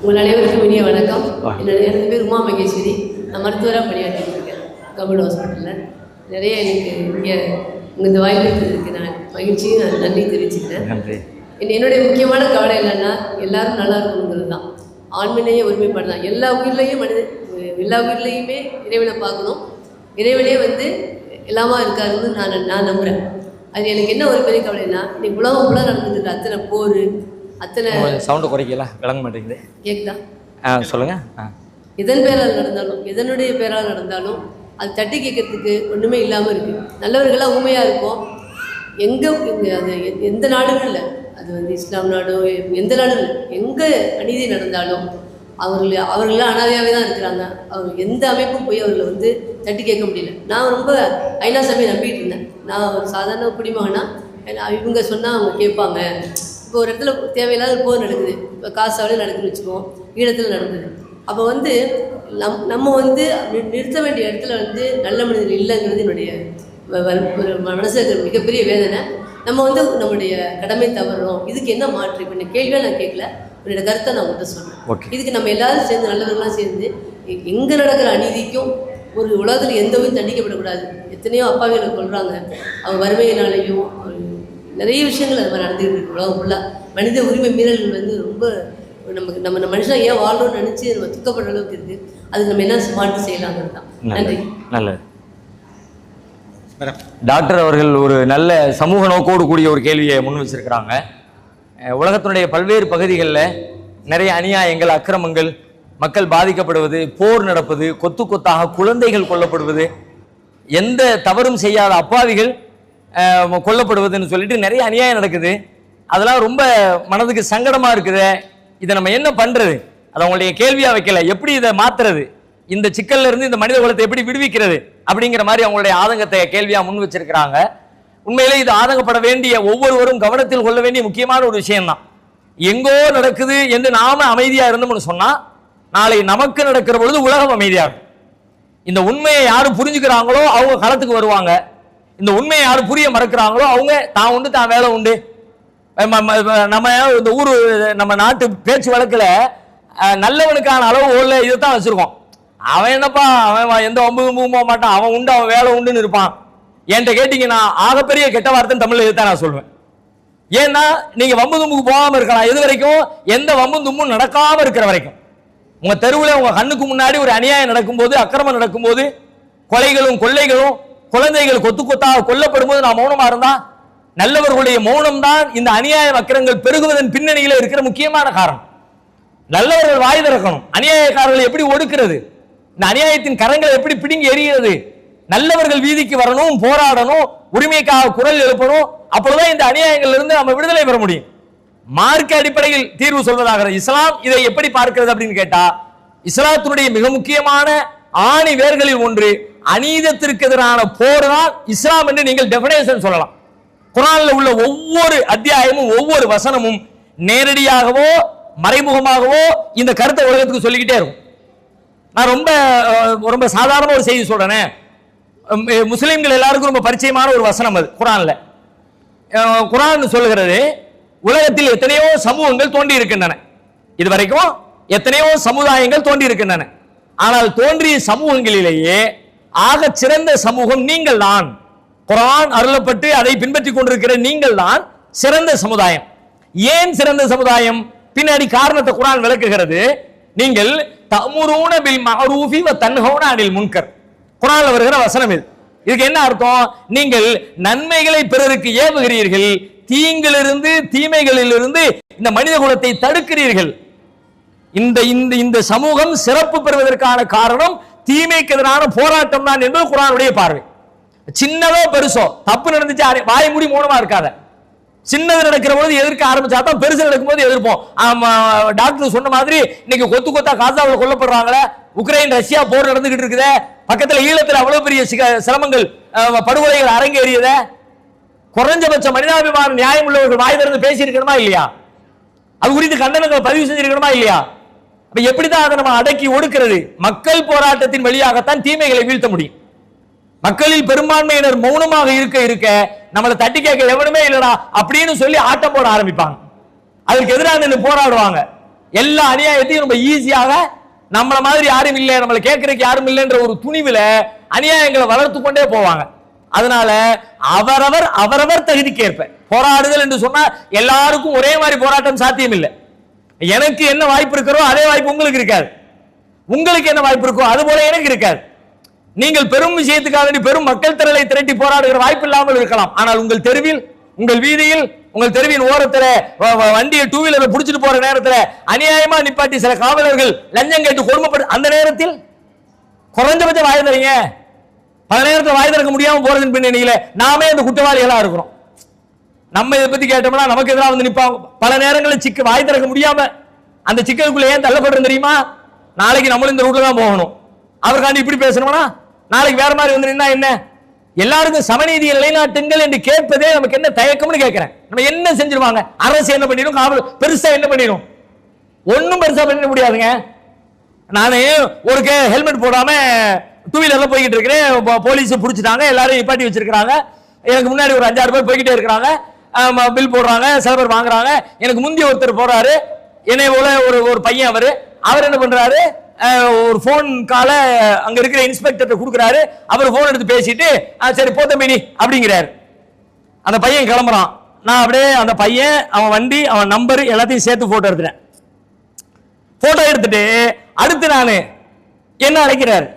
உங்கள் அனைவருக்கும் இனிய வணக்கம். வா. என்னோட எனது பேர் உமா மகேஸ்வரி நான் மருத்துவராக பணியாற்றிட்டு இருக்கேன் கவர்மெண்ட் ஹாஸ்பிட்டலில். நிறைய எனக்கு இங்கே இந்த வாய்ப்பு நான் மகிழ்ச்சியும் நான் நன்றி தெரிவிச்சுக்கிறேன். என்னுடைய முக்கியமான கவலை என்னன்னா எல்லாரும் நல்லா இருக்கணுங்கிறது தான். ஆண்மனையே ஒருமைப்பாடு எல்லா உயிர்லையும் மனித எல்லா உயிர்லையுமே இறைவனை பார்க்கணும். இறைவனே வந்து எல்லாமா இருக்காருன்னு நான் நான் நம்புகிறேன் அது எனக்கு என்ன ஒரு பெரிய கவலைன்னா இன்னைக்கு உலகம் ஃபுல்லாக நடந்துட்டு அத்தனை போர் அத்தனை சவுண்டு குறைக்கல விளங்க மாட்டேங்குது. கேக்குதா? ஆ சொல்லுங்க. ஆ. எதன் பேரால் நடந்தாலும் எதனுடைய பேரால் நடந்தாலும் அது தட்டி கேட்கறதுக்கு ஒன்றுமே இல்லாமல் இருக்குது நல்லவர்களாக ஊமையாக இருக்கும். எங்கே அது எந்த நாடுகளும் இல்லை. அது வந்து இஸ்லாம் நாடோ எ- எந்த நாடும் இல்லை. எங்கே அநீதி நடந்தாலும் அவர்கள் அவர்கள்லாம் அனாதையாகவே தான் இருக்கிறாங்க. அவங்க எந்த அமைப்பும் போய் அவர்களை வந்து தட்டி கேட்க முடியல. நான் ரொம்ப ஐநா சபையை நம்பிட்டு இருந்தேன். நான் ஒரு சாதாரண குடிமகனா இவங்க சொன்னால் அவங்க கேட்பாங்க. இப்போ ஒரு இடத்துல தேவையில்லாத போர் நடக்குது. இப்போ காசாவில் நடக்குதுன்னு வச்சுக்குவோம் ஈழத்தில் நடக்குது அப்போ வந்து நம் நம்ம வந்து நிறுத்த வேண்டிய இடத்துல வந்து நல்ல மனிதர் இல்லைங்கிறது என்னுடைய ஒரு மனசில் இருக்கிற மிகப்பெரிய வேதனை. நம்ம வந்து நம்முடைய கடமை தவறுறோம் இதுக்கு என்ன மாற்று? இப்போ கேள்வியாக நான் கேட்கல. என்னோட கருத்தை நான் உங்கள்கிட்ட சொல்றேன். ஓகே. இதுக்கு நம்ம எல்லாரும் சேர்ந்து நல்லவர்கள்லாம் சேர்ந்து எங்க நடக்கிற அநீதிக்கும் ஒரு உலகத்தில் எந்த உயிரும் தண்டிக்கப்படக்கூடாது. எத்தனையோ அப்பாவிகளை கொள்றாங்க அவங்க வறுமையினாலேயும் நிறைய விஷயங்கள் அது மாதிரி நடந்துகிட்டு இருக்கு. உலகம் ஃபுல்லாக மனித உரிமை மீறல்கள் வந்து ரொம்ப நமக்கு நம்ம நம்ம மனுஷன் ஏன் வாழணும்னு நினச்சி நம்ம துக்கப்படுற அளவுக்கு இருக்குது அதுக்கு நம்ம என்ன மாற்று செய்யலாங்கிறது தான். நன்றி. நல்லது. டாக்டர் அவர்கள் ஒரு நல்ல சமூக நோக்கோடு கூடிய ஒரு கேள்வியை முன் வச்சிருக்கிறாங்க. உலகத்தினுடைய பல்வேறு பகுதிகளில் நிறைய அநியாயங்கள் அக்கிரமங்கள் மக்கள் பாதிக்கப்படுவது போர் நடப்பது கொத்து கொத்தாக குழந்தைகள் கொல்லப்படுவது எந்த தவறும் செய்யாத அப்பாவிகள் கொல்லப்படுவதுன்னு சொல்லிட்டு நிறைய அநியாயம் நடக்குது. அதெல்லாம் ரொம்ப மனதுக்கு சங்கடமாக இருக்குது. இதை நம்ம என்ன பண்ணுறது அதை அவங்களுடைய கேள்வியாக வைக்கல. எப்படி இதை மாத்துறது? இந்த சிக்கல்ல இருந்து இந்த மனித குலத்தை எப்படி விடுவிக்கிறது? அப்படிங்கிற மாதிரி அவங்களுடைய ஆதங்கத்தை கேள்வியாக முன் வச்சிருக்கிறாங்க. உண்மையிலே இது ஆதங்கப்பட வேண்டிய ஒவ்வொருவரும் கவனத்தில் கொள்ள வேண்டிய முக்கியமான ஒரு விஷயம்தான். எங்கோ நடக்குது என்று நாம அமைதியாக இருந்தோம்னு சொன்னால் நாளை நமக்கு நடக்கிற பொழுது உலகம் அமைதியாகும். இந்த உண்மையை யாரும் புரிஞ்சுக்கிறாங்களோ அவங்க களத்துக்கு வருவாங்க. இந்த உண்மையை யாரும் புரிய மறக்கிறாங்களோ அவங்க தான் உண்டு தான் வேலை உண்டு. நம்ம இந்த ஊர் நம்ம நாட்டு பேச்சு வழக்கில் நல்லவனுக்கான அளவு ஓடல இதுதான் வச்சுருக்கோம். அவன் என்னப்பா அவன் எந்த வம்பு வம்பும் போக மாட்டான். அவன் உண்டு அவன் வேலை உண்டுன்னு இருப்பான். என்கிட்ட கேட்டிங்கன்னா ஆகப்பெரிய கெட்ட வார்த்தைன்னு இதை தான் நான் சொல்லுவேன் ஏன்னா நீங்கள் வம்பு தும்புக்கு போகாமல் இருக்கலாம். எது வரைக்கும் எந்த வம்பு தும்பும் நடக்காமல் இருக்கிற வரைக்கும். உங்கள் தெருவில் உங்கள் கண்ணுக்கு முன்னாடி ஒரு அநியாயம் நடக்கும்போது அக்கிரமம் நடக்கும்போது கொலைகளும் கொள்ளைகளும் குழந்தைகள் கொத்து கொத்தாக கொல்லப்படும் போது நான் மௌனமா இருந்தா? நல்லவர்களுடைய மௌனம் தான் இந்த அநியாய வக்கிரங்கள் பெருகுவதன் பின்னணியில் இருக்கிற முக்கியமான காரணம். நல்லவர்கள் வாய் திறக்கணும். அநியாயக்காரர்களை எப்படி ஒடுக்கிறது? இந்த அநியாயத்தின் கரங்களை எப்படி பிடுங்கி எறிகிறது? நல்லவர்கள் வீதிக்கு வரணும் போராடணும் உரிமைக்காக குரல் எழுப்பணும் அப்பொழுதுதான் இந்த அநியாயங்கள் இருந்து நம்ம விடுதலை பெற முடியும். மார்க்க அடிப்படையில் தீர்வு சொல்வதாக இஸ்லாம் இதை எப்படி பார்க்கிறது அப்படின்னு கேட்டா இஸ்லாத்தினுடைய மிக முக்கியமான ஆணி வேர்களில் ஒன்று அநீதத்திற்கு எதிரான போர் தான் இஸ்லாம் என்று நீங்கள் டெபினேஷன் சொல்லலாம். குரான்ல உள்ள ஒவ்வொரு அத்தியாயமும் ஒவ்வொரு வசனமும் நேரடியாகவோ மறைமுகமாகவோ இந்த கருத்தை உலகத்துக்கு சொல்லிக்கிட்டே இருக்கும். நான் ரொம்ப ரொம்ப சாதாரண ஒரு செய்தி சொல்றேனே. முஸ்லீம்கள் எல்லாருக்கும் ரொம்ப பரிச்சயமான ஒரு வசனம் அது குரான்ல. குரான் சொல்லுகிறது உலகத்தில் எத்தனையோ சமூகங்கள் தோண்டி இருக்கின்றன இதுவரைக்கும் எத்தனையோ சமுதாயங்கள் தோண்டி இருக்கின்றன ஆனால் தோன்றிய சமூகங்களிலேயே ஆகச் சிறந்த சமூகம் நீங்கள் தான். குரான் அருளப்பட்டு அதை பின்பற்றி கொண்டிருக்கிற நீங்கள் தான் சிறந்த சமுதாயம். ஏன் சிறந்த சமுதாயம்? பின்னாடி காரணத்தை குரான் விளக்குகிறது. நீங்கள் தமுரூன பில் மஹரூஃபி வ தன்ஹவுன அனில் முன்கர். குரான்ல வருகிற வசனம் இது. இதுக்கு என்ன அர்த்தம்? நீங்கள் நன்மைகளை பிறருக்கு ஏவுகிறீர்கள் தீங்கிலிருந்து தீமைகளிலிருந்து இந்த மனித குலத்தை தடுக்கிறீர்கள். இந்த இந்த இந்த சமூகம் சிறப்பு பெறுவதற்கான காரணம் தீமைக்கு எதிரான போராட்டம் தான் என்பது குரானுடைய பார்வை. சின்னதோ பெருசோ தப்பு நடந்துச்சு வாய் மூடி மௌனமா இருக்காத. சின்னது நடக்கிற பொழுது எதிர்க்க ஆரம்பிச்சா தான் பெருசு நடக்கும்போது எதிர்ப்போம். ஆமா, டாக்டர் சொன்ன மாதிரி இன்னைக்கு கொத்து கொத்தா காசாவில் கொல்லப்படுறாங்களே உக்ரைன் ரஷ்யா போர் நடந்துகிட்டு இருக்குதே பக்கத்தில் ஈழத்தில் அவ்வளவு பெரிய சிரமங்கள் படுகொலைகள் அரங்கேறியத குறைஞ்சபட்ச மனிதாபிமான நியாயம் உள்ளவர்கள் வாய் திறந்து பேசியிருக்கணுமா இல்லையா? அது குறித்து கண்டனங்களை பதிவு செஞ்சிருக்கணுமா இல்லையா? அப்ப எப்படிதான் அதை நம்ம அடக்கி ஒடுக்கிறது? மக்கள் போராட்டத்தின் வழியாகத்தான் தீமைகளை வீழ்த்த முடியும். மக்களில் பெரும்பான்மையினர் மௌனமாக இருக்க இருக்க நம்மளை தட்டி கேட்க எவனுமே இல்லடா அப்படின்னு சொல்லி ஆட்டம் போட ஆரம்பிப்பாங்க. அதற்கு எதிராக நின்று போராடுவாங்க. எல்லா அநியாயத்தையும் ரொம்ப ஈஸியாக நம்மள மாதிரி யாரும் இல்லை நம்மளை கேட்கறதுக்கு யாரும் இல்லைன்ற ஒரு துணிவுல அநியாயங்களை வளர்த்து கொண்டே போவாங்க. அதனால அவரவர் அவரவர் தகுதிக்கேற்ப. போராடுதல் என்று சொன்னா எல்லாருக்கும் ஒரே மாதிரி போராட்டம் சாத்தியம் இல்லை எனக்கு என்ன வாய்ப்பு இருக்கிறோ அதே வாய்ப்பு உங்களுக்கு இருக்காது. உங்களுக்கு என்ன வாய்ப்பு இருக்கோ அது போல எனக்கு இருக்காது. நீங்கள் பெரும் விஷயத்துக்காக வேண்டி பெரும் மக்கள் திரளை திரட்டி போராடுகிற வாய்ப்பு இல்லாமல் இருக்கலாம். ஆனால் உங்கள் தெருவில் உங்கள் வீதியில் உங்கள் தெருவின் ஓரத்தில் வண்டியை டூ வீலரை பிடிச்சிட்டு போற நேரத்தில் அநியாயமா நிப்பாட்டி சில காவலர்கள் லஞ்சம் கேட்டு கொடுமைப்படு அந்த நேரத்தில் குறைஞ்சபட்சம் வாய் தரீங்க பல நேரத்தில் வாய் திறக்க முடியாம போறதின் பின்னணியில நாமே அந்த குற்றவாளிகளா இருக்கிறோம். நம்ம இதை பத்தி கேட்டோம்னா நமக்கு எதிராக வந்து நிப்பாங்க. பல நேரங்களில் சிக்க வாய் திறக்க முடியாம அந்த சிக்கலுக்குள்ள ஏன் தள்ளப்படுறது தெரியுமா? நாளைக்கு நம்மளும் இந்த ரூட்ல தான் போகணும். அவருக்காண்டி இப்படி பேசணும்னா நாளைக்கு வேற மாதிரி வந்து நின்னா என்ன? எல்லாருக்கும் சமநீதியை நிலைநாட்டுங்கள் என்று கேட்பதே நமக்கு என்ன தயக்கம்னு கேட்கிறேன். நம்ம என்ன செஞ்சிருவாங்க? அரசு என்ன பண்ணிடும்? காவல் பெருசா என்ன பண்ணிடும்? ஒன்றும் பெருசா பண்ணிட முடியாதுங்க. நானே ஒரு ஹெல்மெட் போடாம டூ வீலர்ல போய்கிட்டு இருக்கிறேன். போலீஸ் பிடிச்சிட்டாங்க. எல்லாரும் நிப்பாட்டி வச்சிருக்காங்க எனக்கு முன்னாடி ஒரு அஞ்சாறு பேர் போய்கிட்டே இருக்கிறாங்க. பில் போடுறாங்க சில பேர் வாங்குறாங்க. எனக்கு முந்தி ஒருத்தர் போறாரு. என்னை போல ஒரு ஒரு பையன் அவரு. அவர் என்ன பண்றாரு? ஒரு ஃபோன் காலை அங்க இருக்கிற இன்ஸ்பெக்டர் கொடுக்குறாரு. அவர் ஃபோன் எடுத்து பேசிட்டு "ஆ, சரி போத்தம்பினி அப்படிங்கிறாரு. அந்த பையன் கிளம்புறான். நான் அப்படியே அந்த பையன் அவன் வண்டி அவன் நம்பர் எல்லாத்தையும் சேர்த்து போட்டோ எடுத்துட்டேன். போட்டோ எடுத்துட்டு அடுத்து நான் என்ன அழைக்கிறார்?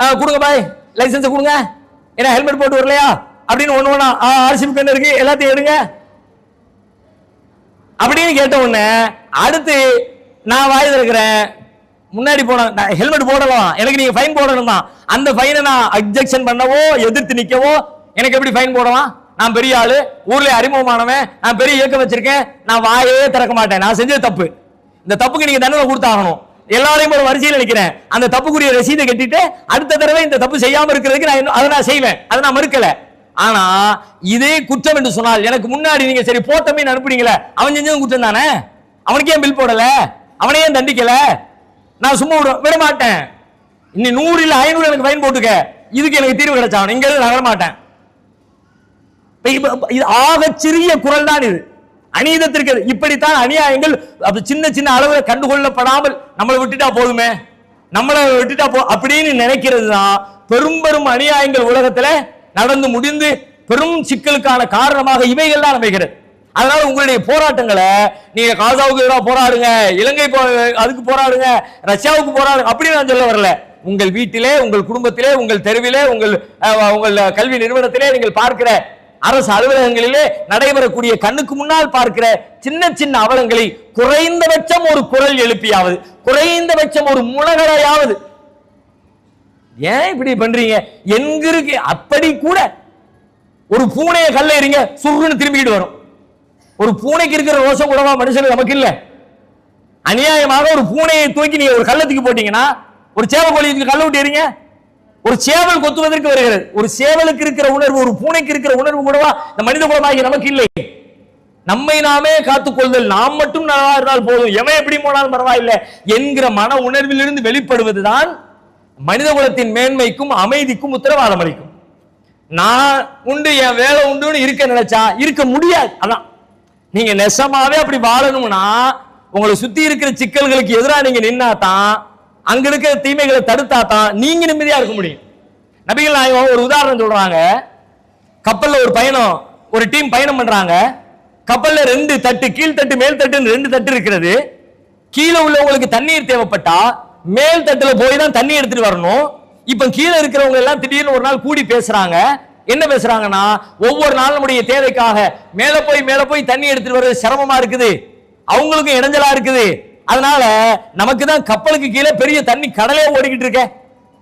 ஆ, கொடுங்க பாய் லைசன்ஸ் கொடுங்க. ஏன்னா ஹெல்மெட் போட்டு வரலையா? அப்படின்னு ஒண்ணு ஒண்ணா ஆர்சி புக் இருக்கு எல்லாத்தையும் எடுங்க. அப்படின்னு கேட்ட உடனே அடுத்து நான் வாயில் இருக்கிறேன். முன்னாடி போன ஹெல்மெட் போடலாம் எனக்கு நீங்க ஃபைன் போடணும்? தான் அந்த ஃபைனை நான் அப்ஜெக்ஷன் பண்ணவோ எதிர்த்து நிக்கவோ எனக்கு எப்படி ஃபைன் போடலாம்? நான் பெரிய ஆளு ஊர்ல அறிமுகமானவன் நான் பெரிய இயக்கம் வச்சிருக்கேன். நான் வாயே திறக்க மாட்டேன். நான் செஞ்சது தப்பு. இந்த தப்புக்கு நீங்க தண்டனை கொடுத்தாகணும். எல்லாரையும் ஒரு வரிசையில் நினைக்கிறேன். அந்த தப்புக்குரிய ரசீதை கட்டிட்டு அடுத்த தடவை இந்த தப்பு செய்யாம இருக்கிறதுக்கு நான் அதை நான் செய்வேன். அதை நான் மறுக்கல. ஆனா இதே குற்றம் என்று சொன்னால் எனக்கு முன்னாடி நீங்க சரி போத்தமே அனுப்புனீங்களே அவன் செஞ்சதும் குற்றம் தானே அவனுக்கு ஏன் பில் போடல? அவனே ஏன் தண்டிக்கல? நான் சும்மா விட விட மாட்டேன் இன்னி நூறு இல்ல ஐநூறு எனக்கு ஃபைன் போட்டுக்க. இதுக்கு எனக்கு தீர்வு கிடைச்சான் இங்க இருந்து நகர மாட்டேன் இது ஆகச் சிறிய குரல் தான் இது. அநீதத்திற்கு இப்படித்தான் அநியாயங்கள் சின்ன சின்ன அளவில் கண்டுகொள்ளப்படாமல் நம்மளை விட்டுட்டா போதுமே? நம்மளை விட்டுட்டா போ அப்படின்னு நினைக்கிறது தான் பெரும் பெரும் அநியாயங்கள் உலகத்துல நடந்து முடிந்து பெரும் சிக்கலுக்கான காரணமாக இவைகள் தான் அமைகிறது. அதனால உங்களுடைய போராட்டங்களை நீங்க காசாவுக்கு எதிராக போராடுங்க இலங்கை போ- அதுக்கு போராடுங்க ரஷ்யாவுக்கு போராடுங்க அப்படின்னு நான் சொல்ல வரல. உங்கள் வீட்டிலே உங்கள் குடும்பத்திலே உங்கள் தெருவிலே உங்கள் உங்கள் கல்வி நிறுவனத்திலே நீங்கள் பார்க்கிற அரசு அலுவலகங்களிலே நடைபெறக்கூடிய கண்ணுக்கு முன்னால் பார்க்கிற சின்ன சின்ன அவலங்களை குறைந்தபட்சம் ஒரு குரல் எழுப்பியாவது குறைந்தபட்சம் ஒரு முனகலையாவது ஏன் இப்படி பண்றீங்க? எங்க இருக்கு அப்படி கூட ஒரு பூனையை கல்ல எறிங்க சுருன்னு திரும்பிக்கிட்டு வரும். ஒரு பூனைக்கு இருக்கிற ரோசம் கூடவா மனுஷனுக்கு நமக்கு இல்ல அநியாயமாக ஒரு பூனையை தூக்கி நீங்க ஒரு கள்ளத்துக்கு போட்டீங்கன்னா ஒரு சேவல் கோழிக்கு கல்ல விட்டு எறிங்க. ஒரு சேவல் கொத்துவதற்கு வருகிறது. ஒரு சேவலுக்கு இருக்கிற உணர்வு ஒரு பூனைக்கு இருக்கிற உணர்வு கூடவா இந்த மனித குலமாகி நமக்கு இல்லை நம்மை நாமே காத்துக்கொள்தல் நாம் மட்டும் நல்லா இருந்தால் போதும். எவன் எப்படி போனாலும் பரவாயில்லை. என்கிற மன உணர்விலிருந்து வெளிப்படுவதுதான் மனித குலத்தின் மேன்மைக்கும் அமைதிக்கும் உத்தரவாதம் அளிக்கும். நான் உண்டு என் வேலை உண்டுன்னு இருக்க நினைச்சா இருக்க முடியாது. அதான். நீங்க நெசமாவே அப்படி வாழணும்னா உங்களை சுத்தி இருக்கிற சிக்கல்களுக்கு எதிராக நீங்க நின்னா தான் அங்க இருக்கிற தீமைகளை தடுத்தா தான் நீங்க நிம்மதியா இருக்க முடியும். நபிகள் நாயகம் ஒரு உதாரணம் சொல்றாங்க. கப்பல்ல ஒரு பயணம் ஒரு டீம் பயணம் பண்றாங்க. கப்பல்ல ரெண்டு தட்டு கீழ் தட்டு மேல் தட்டுன்னு ரெண்டு தட்டு இருக்கிறது. கீழே உள்ளவங்களுக்கு தண்ணீர் தேவைப்பட்டா மேல் தட்டுல போய் தான் தண்ணி எடுத்துட்டு வரணும். இப்ப கீழே இருக்கிறவங்க எல்லாம் திடீர்னு ஒரு நாள் கூடி பேசுறாங்க. என்ன பேசுறாங்கன்னா ஒவ்வொரு நாள் நம்முடைய தேவைக்காக மேல போய் மேல போய் தண்ணி எடுத்துட்டு வர்றது சிரமமா இருக்குது. அவங்களுக்கும் இடைஞ்சலா இருக்குது. அதனால நமக்கு தான் கப்பலுக்கு கீழே பெரிய தண்ணி கடலே ஓடிக்கிட்டு இருக்க.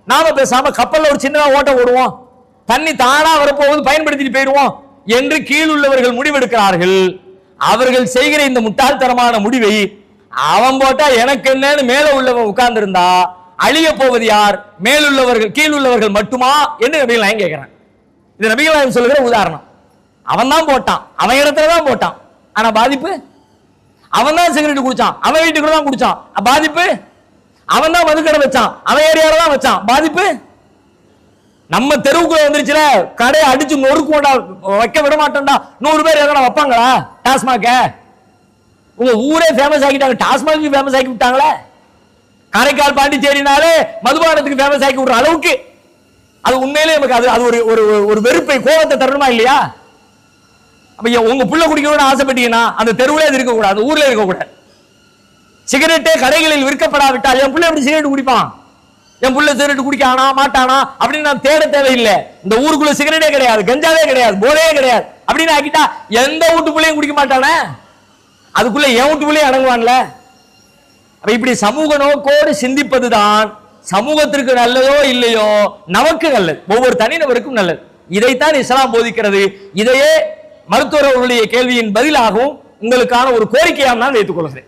நாம பேசாம கப்பல்ல ஒரு சின்ன ஓட்டம் ஓடுவோம் தண்ணி தானா வரப்போகுது பயன்படுத்திட்டு போயிடுவோம். என்று கீழ் உள்ளவர்கள் முடிவெடுக்கிறார்கள். அவர்கள் செய்கிற இந்த முட்டாள்தனமான முடிவை அவன் போட்டா எனக்கு என்னன்னு மேல உள்ளவன் உட்கார்ந்து இருந்தா அழிய போவது யார்? மேலுள்ளவர்கள் கீழ் உள்ளவர்கள் மட்டுமா? என்று நபிகள் நாயகம் கேட்கிறேன். இது நபிகள் நாயகம் சொல்லுகிற உதாரணம். அவன் தான் போட்டான். அவன் இடத்துல தான் போட்டான். ஆனா பாதிப்பு? அவன் தான் சிகரெட் குடிச்சான். அவன் வீட்டுக்குள்ள தான் குடிச்சான் பாதிப்பு? அவன் தான் மதுக்கடை வச்சான். அவன் ஏரியால தான் வச்சான். பாதிப்பு? நம்ம தெருவுக்குள்ள வந்துருச்சுல கடையை அடிச்சு நொறுக்கு வைக்க விட மாட்டோம்டா நூறு பேர் எதனா வைப்பாங்களா? டாஸ்மாக? உங்க ஊரே ஃபேமஸ் ஆகிட்டாங்க டாஸ்மாக் ஃபேமஸ் ஆக்கி விட்டாங்களே? காரைக்கால் பாண்டிச்சேரினாலே மதுபானத்துக்கு ஃபேமஸ் ஆக்கி விடுற அளவுக்கு. அது உண்மையிலே நமக்கு அது அது ஒரு ஒரு ஒரு வெறுப்பை கோபத்தை தரணுமா இல்லையா? அப்ப உங்க புள்ள குடிக்கணும்னு ஆசைப்பட்டீங்கன்னா அந்த தெருவுல அது இருக்கக்கூடாது ஊர்ல இருக்கக்கூடாது. சிகரெட்டே கடைகளில் விற்கப்படாவிட்டால் என் புள்ள எப்படி சிகரெட் குடிப்பான்? என் புள்ள சிகரெட் குடிக்கானா மாட்டானா? அப்படின்னு நான் தேட தேவையில்லை. இந்த ஊருக்குள்ள சிகரெட்டே கிடையாது கஞ்சாவே கிடையாது போதையே கிடையாது. அப்படின்னு ஆக்கிட்டா எந்த வீட்டு பிள்ளையும் குடிக்க மாட்டானே? அதுக்குள்ள என் அடங்குவான்ல. அப்ப இப்படி சமூக நோக்கோடு சிந்திப்பதுதான் சமூகத்திற்கு நல்லதோ இல்லையோ நமக்கு நல்லது. ஒவ்வொரு தனிநபருக்கும் நல்லது. இதைத்தான் இஸ்லாம் போதிக்கிறது. இதையே மருத்துவர் அவர்களுடைய கேள்வியின் பதிலாகவும் உங்களுக்கான ஒரு கோரிக்கையாக நான் வைத்துக் கொள்கிறேன்.